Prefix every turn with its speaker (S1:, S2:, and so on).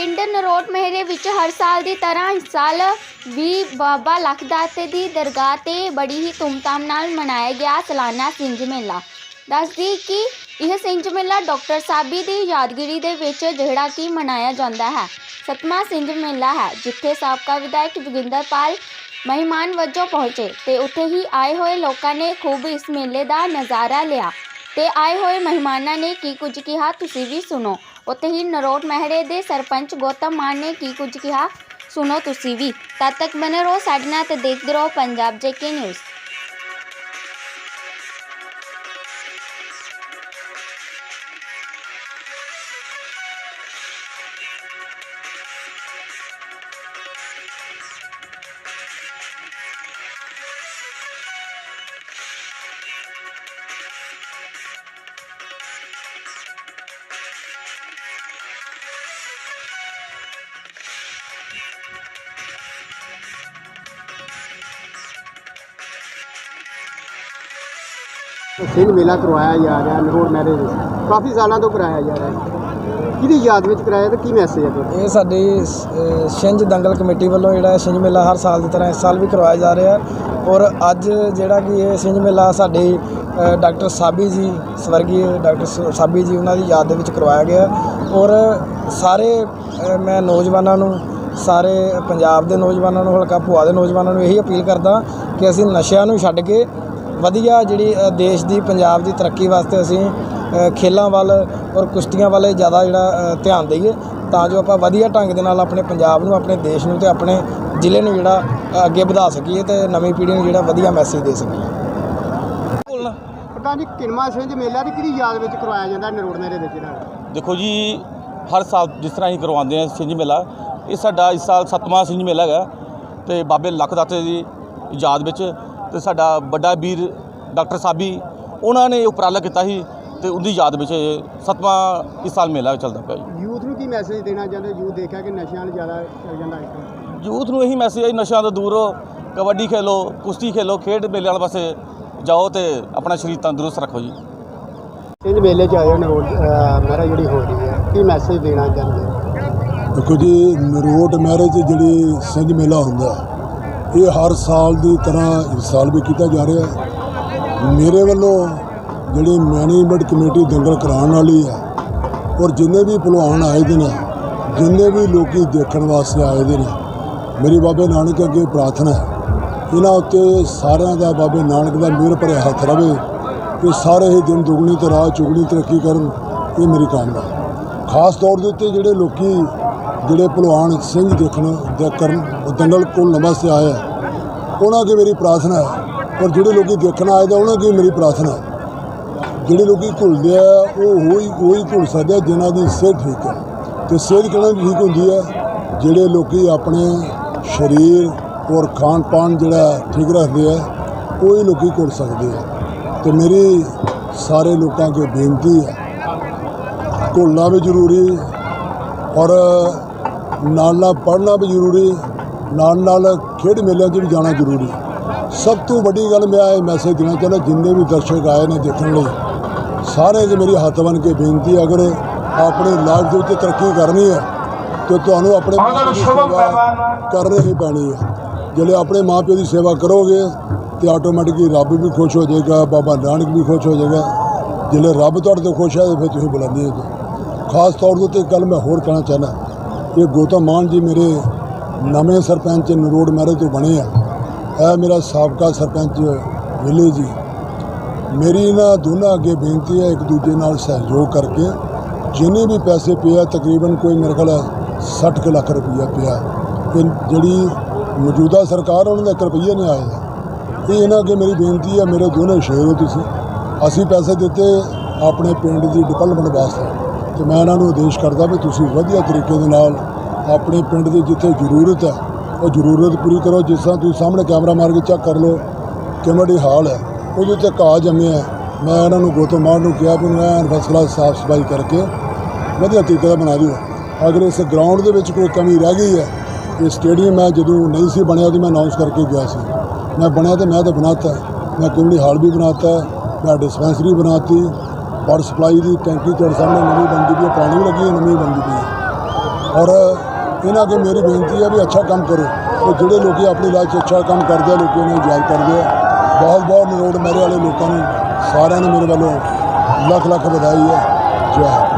S1: ਪਿੰਡ ਨਰੋਟ ਮਹਿਰੇ ਵਿੱਚ ਹਰ ਸਾਲ ਦੀ ਤਰ੍ਹਾਂ ਇਸ ਸਾਲ ਵੀ ਬਾਬਾ ਲਖਦਾਤੇ ਦੀ ਦਰਗਾਹ ਤੇ ਬੜੀ ਹੀ ਧੂਮਧਾਮ ਨਾਲ ਮਨਾਇਆ ਗਿਆ ਸਾਲਾਨਾ ਸਿੰਜ ਮੇਲਾ। ਦੱਸਦੀ ਕਿ ਇਹ ਸਿੰਜ ਮੇਲਾ ਡਾਕਟਰ ਸਾਬੀ ਦੀ ਯਾਦਗਿਰੀ ਦੇ ਵਿੱਚ ਜਿਹੜਾ ਕਿ ਮਨਾਇਆ ਜਾਂਦਾ ਹੈ। ਸਤਵਾਂ ਸਿੰਜ ਮੇਲਾ ਹੈ, ਜਿੱਥੇ ਸਾਬਕਾ ਵਿਧਾਇਕ ਜੋਗਿੰਦਰ ਪਾਲ ਮਹਿਮਾਨ ਵਜੋਂ ਪਹੁੰਚੇ ਤੇ ਉੱਥੇ ਹੀ ਆਏ ਹੋਏ ਲੋਕਾਂ ਨੇ ਖੂਬ ਇਸ ਮੇਲੇ ਦਾ ਨਜ਼ਾਰਾ ਲਿਆ ਤੇ ਆਏ ਹੋਏ ਮਹਿਮਾਨਾਂ ਨੇ ਕੀ ਕੁਝ ਕਿਹਾ, ਤੁਸੀਂ ਵੀ ਸੁਣੋ। ਉੱਥੇ ਹੀ ਨਰੋਟ ਮਹਿਰੇ ਦੇ ਸਰਪੰਚ ਗੌਤਮ ਮਾਨ ਨੇ ਕੀ ਕੁਝ ਕਿਹਾ? ਸੁਣੋ ਤੁਸੀਂ ਵੀ। ਤਦ ਤੱਕ ਬਨੇ ਰਹੋ ਸਾਡੇ ਨਾਲ ਤੇ ਦੇਖਦੇ ਰਹੋ ਪੰਜਾਬ ਜੇਕੇ ਨਿਊਜ਼।
S2: ਸਿੰਘ ਮੇਲਾ ਕਰਵਾਇਆ ਜਾ ਰਿਹਾ ਨਰੋੜ ਮੈਰਿਜ ਕਾਫੀ ਸਾਲਾਂ ਤੋਂ ਕਰਾਇਆ ਜਾ ਰਿਹਾ। ਕਿਹਦੀ ਯਾਦ ਵਿੱਚ ਕਰਾਇਆ ਤੇ ਕੀ ਮੈਸੇਜ ਹੈ
S3: ਇਹ ਸਾਡੀ ਅ, ਛਿੰਝ ਦੰਗਲ ਕਮੇਟੀ ਵੱਲੋਂ ਜਿਹੜਾ ਛਿੰਝ ਮੇਲਾ ਹਰ ਸਾਲ ਦੀ ਤਰ੍ਹਾਂ ਇਸ ਸਾਲ ਵੀ ਕਰਵਾਇਆ ਜਾ ਰਿਹਾ ਔਰ ਅੱਜ ਜਿਹੜਾ ਕਿ ਇਹ ਛਿੰਝ ਮੇਲਾ ਸਾਡੇ ਅ, ਡਾਕਟਰ ਸਾਬੀ ਜੀ ਸਵਰਗੀ ਡਾਕਟਰ ਸ- ਸਾਬੀ ਜੀ ਉਹਨਾਂ ਦੀ ਯਾਦ ਦੇ ਵਿੱਚ ਕਰਵਾਇਆ ਗਿਆ ਔਰ ਸਾਰੇ ਅ, ਮੈਂ ਨੌਜਵਾਨਾਂ ਨੂੰ ਸਾਰੇ ਪੰਜਾਬ ਦੇ ਨੌਜਵਾਨਾਂ ਨੂੰ ਹਲਕਾ ਭੁਆ ਦੇ ਨੌਜਵਾਨਾਂ ਨੂੰ ਇਹੀ ਅਪੀਲ ਕਰਦਾ ਕਿ ਅਸੀਂ ਨਸ਼ਿਆਂ ਨੂੰ ਛੱਡ ਕੇ ਵਧੀਆ ਜਿਹੜੀ ਦੇਸ਼ ਦੀ ਪੰਜਾਬ ਦੀ ਤਰੱਕੀ ਵਾਸਤੇ ਅਸੀਂ ਖੇਲਾਂ ਵੱਲ ਔਰ ਕੁਸ਼ਤੀਆਂ ਵੱਲ ਜ਼ਿਆਦਾ ਜਿਹੜਾ ਧਿਆਨ ਦਈਏ ਤਾਂ ਜੋ ਆਪਾਂ ਵਧੀਆ ਢੰਗ ਦੇ ਨਾਲ ਆਪਣੇ ਪੰਜਾਬ ਨੂੰ ਆਪਣੇ ਦੇਸ਼ ਨੂੰ ਤੇ ਆਪਣੇ ਜ਼ਿਲ੍ਹੇ ਨੂੰ ਜਿਹੜਾ ਅੱਗੇ ਵਧਾ ਸਕੀਏ ਤੇ ਨਵੀਂ ਪੀੜ੍ਹੀ ਨੂੰ ਜਿਹੜਾ ਵਧੀਆ ਮੈਸੇਜ ਦੇ ਸਕੀਏ।
S2: ਪ੍ਰਧਾਨ ਜੀ ਕਿਨਮਾ ਸਿੰਘ ਮੇਲਾ ਦੀ ਕਿਹਦੀ ਯਾਦ ਵਿੱਚ ਕਰਵਾਇਆ ਜਾਂਦਾ ਨਰੋੜ ਮੈਰਿਜ ਵਿੱਚ ਜਿਹੜਾ
S4: ਦੇਖੋ ਜੀ ਹਰ ਸਾਲ ਜਿਸ ਤਰ੍ਹਾਂ ਹੀ ਕਰਵਾਉਂਦੇ ਆ ਸਿੰਝ ਮੇਲਾ ਇਹ ਸਾਡਾ ਇਸ ਸਾਲ ਸੱਤਵਾਂ ਸਿੰਝ ਮੇਲਾ ਹੈਗਾ ਤੇ ਬਾਬੇ ਲੱਖ ਦਾਤੇ ਦੀ ਯਾਦ ਵਿੱਚ ਤੇ ਸਾਡਾ ਵੱਡਾ ਵੀਰ ਡਾਕਟਰ ਸਾਬੀ ਉਹਨਾਂ ਨੇ ਉਪਰਾਲਾ ਕੀਤਾ ਸੀ ਤੇ ਉਹਦੀ ਯਾਦ ਵਿੱਚ ਇਹ ਸੱਤਵਾਂ ਇਸ ਸਾਲ ਮੇਲਾ ਚੱਲਦਾ ਪਿਆ ਜੀ।
S2: ਯੂਥ ਨੂੰ ਕੀ ਮੈਸੇਜ ਦੇਣਾ ਚਾਹੁੰਦੇ ਯੂਥ ਦੇਖਿਆ ਕਿ ਨਸ਼ਿਆਂ ਨਾਲ ਜ਼ਿਆਦਾ ਚੱਲ ਜਾਂਦਾ ਤਰ੍ਹਾਂ
S4: ਯੂਥ ਨੂੰ ਇਹੀ ਮੈਸੇਜ ਹੈ ਨਸ਼ਿਆਂ ਤੋਂ ਦੂਰ ਰਹੋ ਕਬੱਡੀ ਖੇਲੋ ਕੁਸ਼ਤੀ ਖੇਲੋ ਖੇਡ ਮੇਲੇ ਵਾਲੇ ਪਾਸੇ ਜਾਓ ਤੇ ਆਪਣਾ ਸਰੀਰ ਤੰਦਰੁਸਤ ਰੱਖੋ ਜੀ।
S2: ਸਿੰਘ ਮੇਲੇ 'ਚ ਆਏ ਹੋ ਨਰੋੜ ਮੈਰਿਜ ਜਿਹੜੀ ਹੋ ਰਹੀ ਹੈ ਕੀ ਮੈਸੇਜ ਦੇਣਾ ਚਾਹੁੰਦੇ
S5: ਦੇਖੋ ਜੀ ਨਰੋਟ ਮੈਰਿਜ ਜਿਹੜੀ ਸਿੰਘ ਮੇਲਾ ਹੁੰਦਾ ਇਹ ਹਰ ਸਾਲ ਦੀ ਤਰ੍ਹਾਂ ਇਸ ਸਾਲ ਵੀ ਕੀਤਾ ਜਾ ਰਿਹਾ ਹੈ। ਮੇਰੇ ਵੱਲੋਂ ਜਿਹੜੀ ਮੈਨੇਜਮੈਂਟ ਕਮੇਟੀ ਦੰਗਲ ਕਰਾਉਣ ਵਾਲੀ ਹੈ ਔਰ ਜਿੰਨੇ ਵੀ ਭਲਵਾਨ ਆਏ ਦੇ ਨੇ, ਜਿੰਨੇ ਵੀ ਲੋਕੀ ਦੇਖਣ ਵਾਸਤੇ ਆਏ ਦੇ ਨੇ, ਮੇਰੀ ਬਾਬੇ ਨਾਨਕ ਅੱਗੇ ਪ੍ਰਾਰਥਨਾ ਹੈ। ਇਹਨਾਂ ਉੱਤੇ ਸਾਰਿਆਂ ਦਾ ਬਾਬੇ ਨਾਨਕ ਦਾ ਮਿਹਰ ਭਰਿਆ ਹੱਥ ਰਵੇ ਕਿ ਸਾਰੇ ਹੀ ਦਿਨ ਦੁਗਣੀ ਤੇ ਰਾਤ ਚੁਗਣੀ ਤਰੱਕੀ ਕਰਨ, ਇਹ ਮੇਰੀ ਕਾਮਨਾ ਖਾਸ ਤੌਰ ਦੇ ਉੱਤੇ ਜਿਹੜੇ ਲੋਕੀ ਜਿਹੜੇ ਭਲਵਾਨ ਸਿੰਘ ਦੇਖਣ ਦੇ ਕਰਨ ਦੰਗਲ ਕੋਲ ਵਾਸਤੇ ਆਏ ਹੈ, ਉਹਨਾਂ ਅੱਗੇ ਮੇਰੀ ਪ੍ਰਾਰਥਨਾ ਹੈ। ਔਰ ਜਿਹੜੇ ਲੋਕੀ ਦੇਖਣ ਆਏ ਦਾ ਉਹਨਾਂ ਅੱਗੇ ਮੇਰੀ ਪ੍ਰਾਰਥਨਾ ਹੈ। ਜਿਹੜੇ ਲੋਕੀ ਘੁਲਦੇ ਆ, ਉਹ ਉਹੀ ਉਹੀ ਘੁਲ ਸਕਦੇ ਆ, ਜਿਨ੍ਹਾਂ ਦੀ ਸਿਹਤ ਠੀਕ ਹੈ। ਤੇ ਸਿਹਤ ਕਿਹਨਾਂ ਦੀ ਠੀਕ ਹੁੰਦੀ ਹੈ? ਜਿਹੜੇ ਲੋਕੀ ਆਪਣੇ ਸਰੀਰ ਔਰ ਖਾਣ ਪਾਣ ਜਿਹੜਾ ਠੀਕ ਰੱਖਦੇ ਆ, ਉਹੀ ਲੋਕੀ ਘੁਲ ਸਕਦੇ ਆ। ਤੇ ਮੇਰੀ ਸਾਰੇ ਲੋਕਾਂ ਅੱਗੇ ਬੇਨਤੀ ਹੈ ਘੁਲਣਾ ਵੀ ਜ਼ਰੂਰੀ ਔਰ ਨਾਲ ਨਾਲ ਪੜ੍ਹਨਾ ਵੀ ਜ਼ਰੂਰੀ ਨਾਲ ਨਾਲ ਖੇਡ ਮੇਲਿਆਂ 'ਚ ਵੀ ਜਾਣਾ ਜ਼ਰੂਰੀ। ਸਭ ਤੋਂ ਵੱਡੀ ਗੱਲ ਮੈਂ ਇਹ ਮੈਸੇਜ ਦੇਣਾ ਚਾਹੁੰਦਾ ਜਿੰਨੇ ਵੀ ਦਰਸ਼ਕ ਆਏ ਨੇ ਦੇਖਣ ਲਈ ਸਾਰੇ ਦੇ ਮੇਰੀ ਹੱਥ ਬਨ ਕੇ ਬੇਨਤੀ ਹੈ, ਅਗਰ ਆਪਣੀ ਲਾਈਫ ਦੇ ਉੱਤੇ ਤਰੱਕੀ ਕਰਨੀ ਹੈ ਤੇ ਤੁਹਾਨੂੰ ਆਪਣੇ ਕਰਨੀ ਹੀ ਪੈਣੀ ਹੈ। ਜਿਹੜੇ ਆਪਣੇ ਮਾਂ ਪਿਓ ਦੀ ਸੇਵਾ ਕਰੋਗੇ ਤੇ ਆਟੋਮੈਟਿਕਲੀ ਰੱਬ ਵੀ ਖੁਸ਼ ਹੋ ਜਾਏਗਾ ਬਾਬਾ ਨਾਨਕ ਵੀ ਖੁਸ਼ ਹੋ ਜਾਏਗਾ। ਜਿਹੜੇ ਰੱਬ ਤੁਹਾਡੇ ਤੋਂ ਖੁਸ਼ ਹੈ ਤੇ ਫਿਰ ਤੁਸੀਂ ਬੁਲੰਦੀ ਹੋ ਖਾਸ ਤੌਰ ਇੱਕ ਗੱਲ ਮੈਂ ਹੋਰ ਕਹਿਣਾ ਚਾਹੁੰਦਾ ਇਹ ਗੌਤਮ ਮਾਨ ਜੀ ਮੇਰੇ ਨਵੇਂ ਸਰਪੰਚ ਨਰੋੜ ਮਹਿਰੇ ਤੋਂ ਬਣੇ ਆ। ਇਹ ਮੇਰਾ ਸਾਬਕਾ ਸਰਪੰਚ ਵਿਲੇ ਜੀ। ਮੇਰੀ ਇਹਨਾਂ ਦੋਨਾਂ ਅੱਗੇ ਬੇਨਤੀ ਹੈ ਇੱਕ ਦੂਜੇ ਨਾਲ ਸਹਿਯੋਗ ਕਰਕੇ ਜਿੰਨੇ ਵੀ ਪੈਸੇ ਪਏ ਆ, ਤਕਰੀਬਨ ਕੋਈ ਮੇਰੇ ਖਿਆਲ 60 ਕੁ ਲੱਖ ਰੁਪਈਆ ਪਿਆ। ਤੇ ਜਿਹੜੀ ਮੌਜੂਦਾ ਸਰਕਾਰ ਉਹਨਾਂ ਦਾ 1 ਰੁਪਈਆ ਨਹੀਂ ਆਇਆ ਇਹ ਇਹਨਾਂ ਅੱਗੇ ਮੇਰੀ ਬੇਨਤੀ ਹੈ, ਮੇਰੇ ਦੋਨੋਂ ਸ਼ੇਰ ਹੋ ਤੁਸੀਂ। ਅਸੀਂ ਪੈਸੇ ਦਿੱਤੇ ਆਪਣੇ ਪਿੰਡ ਦੀ ਡਿਵੈਲਪਮੈਂਟ ਵਾਸਤੇ। ਤੇ ਮੈਂ ਇਹਨਾਂ ਨੂੰ ਆਦੇਸ਼ ਕਰਦਾ ਵੀ ਤੁਸੀਂ ਵਧੀਆ ਤਰੀਕੇ ਦੇ ਨਾਲ ਆਪਣੇ ਪਿੰਡ ਦੀ ਜਿੱਥੇ ਜ਼ਰੂਰਤ ਹੈ, ਉਹ ਜ਼ਰੂਰਤ ਪੂਰੀ ਕਰੋ। ਜਿਸ ਤਰ੍ਹਾਂ ਤੁਸੀਂ ਸਾਹਮਣੇ ਕੈਮਰਾ ਮਾਰ ਕੇ ਚੈੱਕ ਕਰ ਲਓ ਕਿਮੜੀ ਹਾਲ ਹੈ। ਉਹਦੇ ਉੱਤੇ ਘਾਹ ਜੰਮਿਆ ਹੈ। ਮੈਂ ਇਹਨਾਂ ਨੂੰ ਗੌਤਮ ਮਾਨ ਨੂੰ ਕਿਹਾ ਵੀ ਮੈਂ ਫਸਲਾ ਸਾਫ਼ ਸਫ਼ਾਈ ਕਰਕੇ ਵਧੀਆ ਤਰੀਕੇ ਦਾ ਬਣਾ ਦਿਓ। ਅਗਰ ਇਸ ਗਰਾਊਂਡ ਦੇ ਵਿੱਚ ਕੋਈ ਕਮੀ ਰਹਿ ਗਈ ਹੈ, ਇਹ ਸਟੇਡੀਅਮ ਮੈਂ ਜਦੋਂ ਨਹੀਂ ਸੀ ਬਣਿਆ ਤਾਂ ਮੈਂ ਅਨਾਉਂਸ ਕਰਕੇ ਗਿਆ ਸੀ। ਮੈਂ ਬਣਿਆ ਤਾਂ ਮੈਂ ਤਾਂ ਬਣਾਤਾ। ਮੈਂ ਕਮਿਊਨਿਟੀ ਹਾਲ ਵੀ ਬਣਾਤਾ, ਮੈਂ ਡਿਸਪੈਂਸਰੀ ਬਣਾਤੀ ਵਾਟਰ ਸਪਲਾਈ ਦੀ ਟੈਂਕੀ ਤੁਹਾਡੇ ਸਾਹਮਣੇ ਨਵੀਂ ਬਣਦੀ ਪਈ ਹੈ ਪਾਣੀ ਵੀ ਲੱਗੀ ਹੈ, ਨਵੀਂ ਬਣਦੀ ਪਈ ਹੈ। ਔਰ ਇਹਨਾਂ ਅੱਗੇ ਮੇਰੀ ਬੇਨਤੀ ਹੈ ਵੀ ਅੱਛਾ ਕੰਮ ਕਰੋ। ਤੇ ਜਿਹੜੇ ਲੋਕੀ ਆਪਣੀ ਲਾਈਫ 'ਚ ਅੱਛਾ ਕੰਮ ਕਰਦੇ ਆ, ਲੋਕਾਂ ਨੂੰ ਯਾਦ ਕਰਦੇ ਆ। ਬਹੁਤ ਬਹੁਤ ਨਰੋੜ ਮੇਰੇ ਵਾਲੇ ਲੋਕਾਂ ਨੂੰ ਸਾਰਿਆਂ ਨੂੰ ਮੇਰੇ ਵੱਲੋਂ ਲੱਖ ਲੱਖ ਵਧਾਈ ਹੈ। ਜੈ